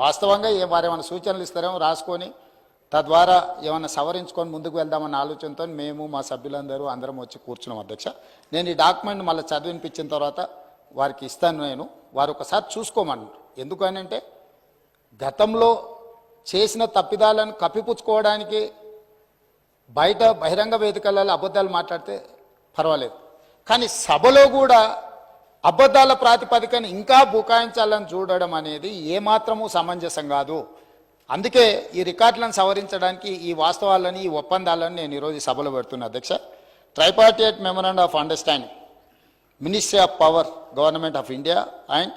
వాస్తవంగా ఏ వారు ఏమైనా సూచనలు ఇస్తారేమో రాసుకొని తద్వారా ఏమైనా సవరించుకొని ముందుకు వెళ్దామన్న ఆలోచనతో మేము మా సభ్యులందరూ అందరం వచ్చి కూర్చున్నాం అధ్యక్ష. నేను ఈ డాక్యుమెంట్ మళ్ళీ చదివినిపించిన తర్వాత వారికి ఇస్తాను నేను. వారు ఒకసారి చూసుకోమన్నారు. ఎందుకనంటే గతంలో చేసిన తప్పిదాలను కప్పిపుచ్చుకోవడానికి బయట బహిరంగ వేదికలలో అబద్ధాలు మాట్లాడితే పర్వాలేదు. కానీ సభలో కూడా అబద్ధాల ప్రాతిపదికన ఇంకా బుకాయించాలని చూడడం అనేది ఏమాత్రము సమంజసం కాదు. అందుకే ఈ రికార్డులను సవరించడానికి ఈ వాస్తవాలని ఈ ఒప్పందాలను నేను ఈరోజు సభలో పెడుతున్నా. అధ్యక్ష tripartite memorandum of understanding ministry of power government of India and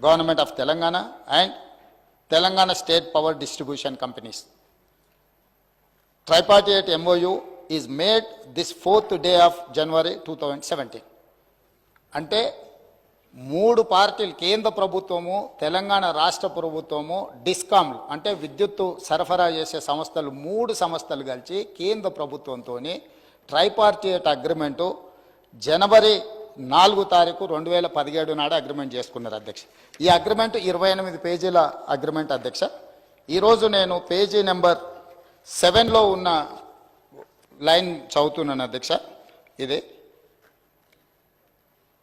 government of Telangana and Telangana state power distribution companies tripartite MOU is made this fourth day of January two thousand seventeen అంటే మూడు పార్టీలు కేంద్ర ప్రభుత్వము తెలంగాణ రాష్ట్ర ప్రభుత్వము డిస్కామ్లు అంటే విద్యుత్తు సరఫరా చేసే సంస్థలు మూడు సంస్థలు కలిసి కేంద్ర ప్రభుత్వంతో ట్రైపార్టియేట్ అగ్రిమెంటు జనవరి నాలుగు తారీఖు రెండు వేల పదిహేడు నాడు అగ్రిమెంట్ చేసుకున్నారు అధ్యక్ష. ఈ అగ్రిమెంట్ ఇరవై ఎనిమిది పేజీల అగ్రిమెంట్ అధ్యక్ష. ఈరోజు నేను పేజీ నెంబర్ సెవెన్లో ఉన్న లైన్ చదువుతున్నాను అధ్యక్ష. ఇది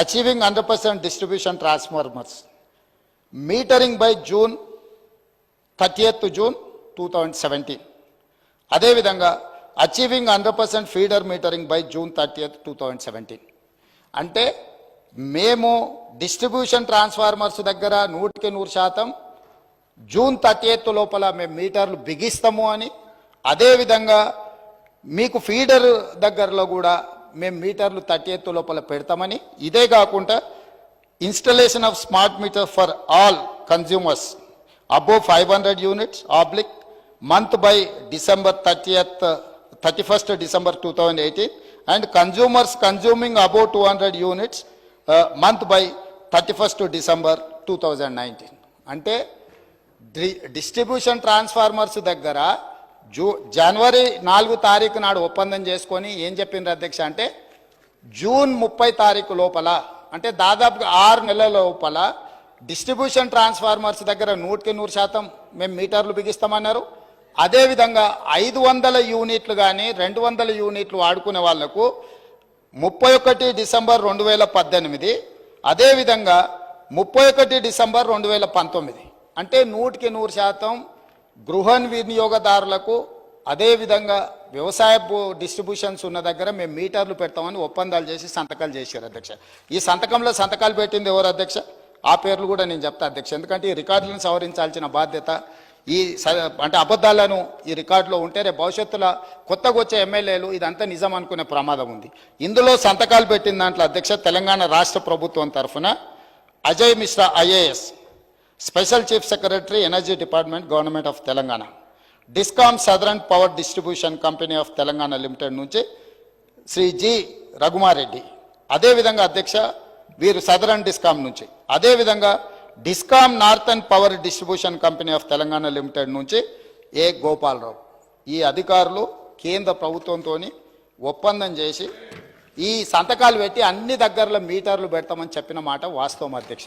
achieving hundred percent distribution transformers metering by June thirtieth June two thousand seventeen అదేవిధంగా achieving hundred percent feeder metering by June thirtieth two thousand seventeen అంటే మేము డిస్ట్రిబ్యూషన్ ట్రాన్స్ఫార్మర్స్ దగ్గర నూటికి నూరు శాతం జూన్ థర్టీ లోపల మేము మీటర్లు బిగిస్తాము అని అదేవిధంగా మీకు ఫీడర్ దగ్గరలో కూడా మేము మీటర్లు థర్టీ ఎయిత్ లోపల పెడతామని. ఇదే కాకుండా installation of smart meter for all consumers above five hundred units oblique month by December thirtieth thirty first December two thousand eighteen and consumers consuming above two hundred units month by thirty first December two thousand nineteen అంటే distribution transformers దగ్గర జూ జనవరి నాలుగు తారీఖు నాడు ఒప్పందం చేసుకొని ఏం చెప్పిండ్రు అధ్యక్ష అంటే జూన్ ముప్పై తారీఖు లోపల అంటే దాదాపుగా ఆరు నెలల లోపల డిస్ట్రిబ్యూషన్ ట్రాన్స్ఫార్మర్స్ దగ్గర నూటికి నూరు శాతం మేము మీటర్లు బిగిస్తామన్నారు. అదేవిధంగా ఐదు వందల యూనిట్లు కానీ రెండు వందల యూనిట్లు వాడుకునే వాళ్ళకు ముప్పై ఒకటి డిసెంబర్ రెండు వేల పద్దెనిమిది అదేవిధంగా ముప్పై ఒకటి డిసెంబర్ రెండు వేల పంతొమ్మిది. అంటే నూటికి నూరు శాతం గృహ వినియోగదారులకు అదేవిధంగా వ్యవసాయ డిస్ట్రిబ్యూషన్స్ ఉన్న దగ్గర మేము మీటర్లు పెడతామని ఒప్పందాలు చేసి సంతకాలు చేశారు అధ్యక్ష. ఈ సంతకంలో సంతకాలు పెట్టింది ఎవరు అధ్యక్ష? ఆ పేర్లు కూడా నేను చెప్తా అధ్యక్ష. ఎందుకంటే ఈ రికార్డులను సవరించాల్సిన బాధ్యత ఈ స- అంటే అబద్ధాలను ఈ రికార్డులో ఉంటే రేపు భవిష్యత్తులో కొత్తగా వచ్చే ఎమ్మెల్యేలు ఇదంతా నిజం అనుకునే ప్రమాదం ఉంది. ఇందులో సంతకాలు పెట్టిన దాంట్లో అధ్యక్ష తెలంగాణ రాష్ట్ర ప్రభుత్వం తరఫున Ajay Mishra IAS special chief secretary energy department government of Telangana. Discom southern power distribution company of Telangana limited నుంచి శ్రీ జి. రఘుమారెడ్డి. అదేవిధంగా అధ్యక్ష వీరు సదరన్ డిస్కామ్ నుంచి. అదేవిధంగా discom northern power distribution company of Telangana limited నుంచి ఏ. గోపాలరావు. ఈ అధికారులు కేంద్ర ప్రభుత్వంతో ఒప్పందం చేసి ఈ సంతకాలు పెట్టి అన్ని దగ్గరలో మీటర్లు పెడతామని చెప్పిన మాట వాస్తవం అధ్యక్ష.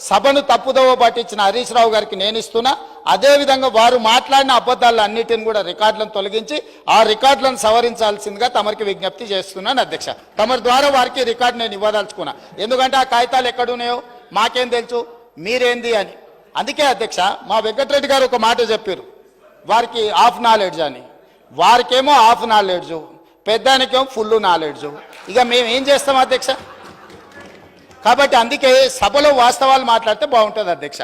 సభను తప్పుదోవ పట్టించిన హరీష్ రావు గారికి నేను ఇస్తున్నా. అదేవిధంగా వారు మాట్లాడిన అబద్ధాలు అన్నిటిని కూడా రికార్డులను తొలగించి ఆ రికార్డులను సవరించాల్సిందిగా తమరికి విజ్ఞప్తి చేస్తున్నాను అధ్యక్ష. తమరి ద్వారా వారికి రికార్డు నేను ఇవ్వదలుచుకున్నా. ఎందుకంటే ఆ కాగితాలు ఎక్కడున్నాయో మాకేం తెలుసు? మీరేంది అని. అందుకే అధ్యక్ష మా వెంకటరెడ్డి గారు ఒక మాట చెప్పారు. వారికి హాఫ్ నాలెడ్జ్ అని. వారికేమో హాఫ్ నాలెడ్జ్. పెద్దానికేమో ఫుల్ నాలెడ్జ్. ఇక మేము ఏం చేస్తాం అధ్యక్ష? కాబట్టి అందుకే సభలో వాస్తవాలు మాట్లాడితే బాగుంటుంది అధ్యక్ష.